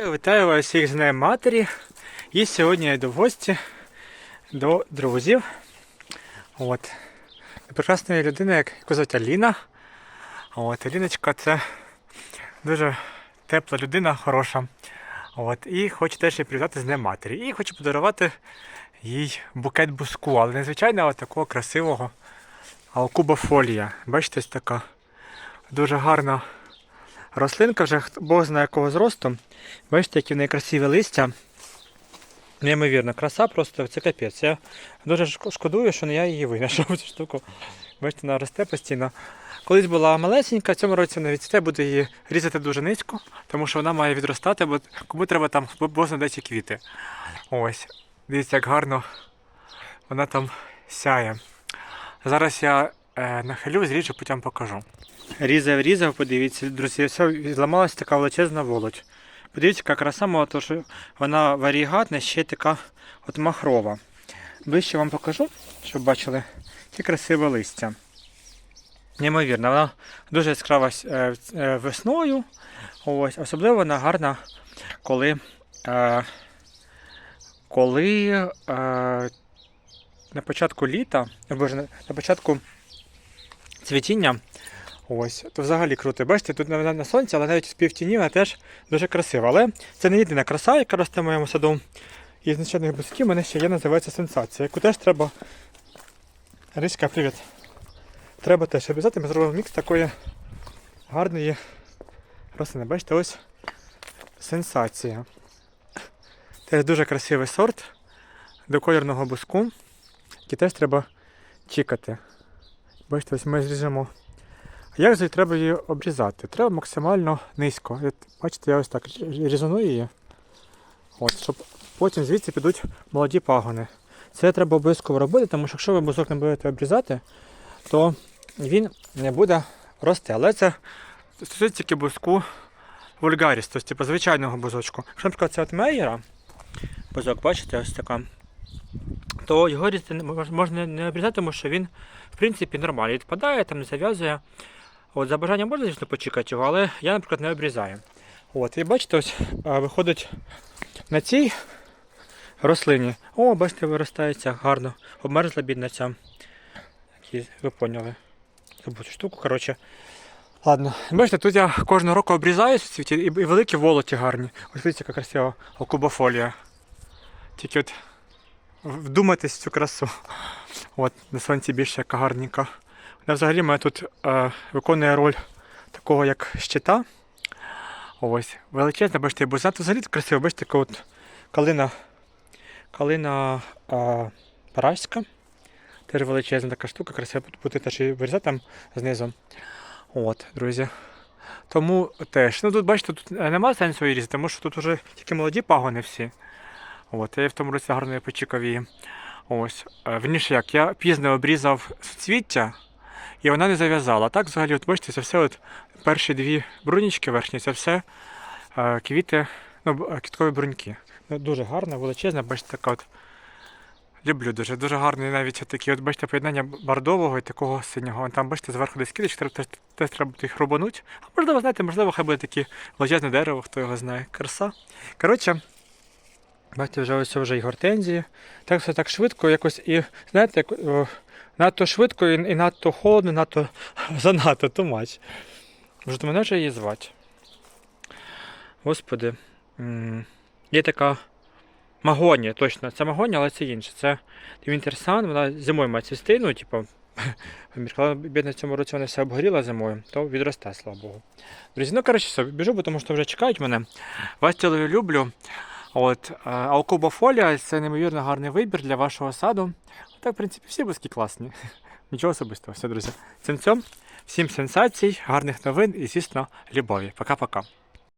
Вітаю вас всіх з Днем матері. І сьогодні я йду в гості до друзів. От. Прекрасної людини, як- яку звуть Аліна. От, Аліночка це дуже тепла людина, хороша. От, і хочу теж її привітати з Днем матері. І хочу подарувати їй букет буску, але незвичайно такого красивого алкубофолія. Бачите, ось така дуже гарна рослинка, вже Бог знає якого зросту. Бачите, які в неї красиві листя. Неймовірно, краса просто це капець. Я дуже шкодую, що не я її винайшов цю штуку. Бачите, вона росте постійно. Колись була малесенька, в цьому році вона відцвіте, буду її різати дуже низько, тому що вона має відростати, бо кому треба там бо знайде ці квіти. Ось. Дивіться, як гарно вона там сяє. Зараз я нахилю, зріжу, потім покажу. Різав, різав, подивіться, друзі, все, зламалася така величезна волоть. Подивіться, яка краса, мало того, що вона варігатна, ще така от махрова. Ближче вам покажу, щоб бачили, яке красиве листя. Неймовірно, вона дуже яскрава е, е, весною. Ось, особливо вона гарна, коли, е, коли е, на початку літа, е, боже, на на початку цвітіння. Ось, то взагалі круто. Бачите, тут вона на сонці, але навіть в півтіні вона теж дуже красива. Але це не єдина краса, яка росте в моєму саду. І з нещадних бусків мене ще є, називається сенсація, яку теж треба. Річка, привіт. Треба теж обов'язати, ми зробимо мікс такої гарної рослини. Бачите, ось сенсація. Теж дуже красивий сорт до кольорного буску, який теж треба чекати. Бачите, ось ми зріжемо. Як же треба її обрізати? Треба максимально низько. Бачите, я ось так різану її. От, щоб потім звідси підуть молоді пагони. Це треба обов'язково робити, тому що якщо ви бузок не будете обрізати, то він не буде рости. Але це стосується тільки бузку вульгаріс, тобто типу, звичайного бузочку. Якщо, наприклад, це от мейєра, бузок, бачите, ось така, то його різати можна не обрізати, тому що він, в принципі, нормально відпадає, там не зав'язує. От, за бажанням можна, звісно, почекати його, але я, наприклад, не обрізаю. От, і бачите, ось виходить на цій рослині. О, бачите, виростається гарно. Обмерзла бідна ця. Ви поняли. Забув цю штуку, коротше. Ладно, бачите, тут я кожного року обрізаю ці цвіті, і, і великі волоті гарні. Ось дивіться, яка красива окубофолія. Тільки от вдумайтесь в цю красу. От, на сонці більше яка гарненька. Вона взагалі мене тут е, виконує роль такого як щита. Ось, величезна, бачите, бо знато взагалі красиво, бачите, така от калина, калина е, параська. Теж величезна така штука, красиво буде теж і вирізати там знизу. От, друзі. Тому теж. Ну тут бачите, тут немає сенсу її різати, тому що тут вже тільки молоді пагони всі. От, я в тому році гарно почекав її. Ось. Е, Верніше як, я пізно обрізав суцвіття, і вона не зав'язала. Так, взагалі, от бачите, це все от перші дві брунічки верхні, це все е, квіти, ну, е, квіткові бруньки. Ну, дуже гарна, величезна, бачите, така от. Люблю дуже, дуже гарний навіть такі, от бачите, поєднання бордового і такого синього. Там, бачите, зверху десь теж, теж треба їх рубануть. А можливо, знаєте, можливо, хай буде таке величезне дерево, хто його знає. Краса. Коротше, бачите, вже ось вже і гортензії. Так все так швидко, якось і, знаєте, як, о, надто швидко і, і надто холодно, надто занадто тумач. Вже мене вже її звати. Господи. Є така магонія, точно. Це магонія, але це інше. Це Вінтерсан, вона зимою має цвісти, ну, типу, коли бідна цьому році вона все обгоріла зимою, то відросте, слава Богу. Друзі, ну коротше, все, біжу, бо тому що вже чекають мене. Вас цілою люблю. От, е, алкубофолія це неймовірно гарний вибір для вашого саду. Так, в принципі, всі бузки класні. Нічого особистого. Все, друзі. Цим цьом. Всім сенсацій, гарних новин і, звісно, любові. Пока-пока.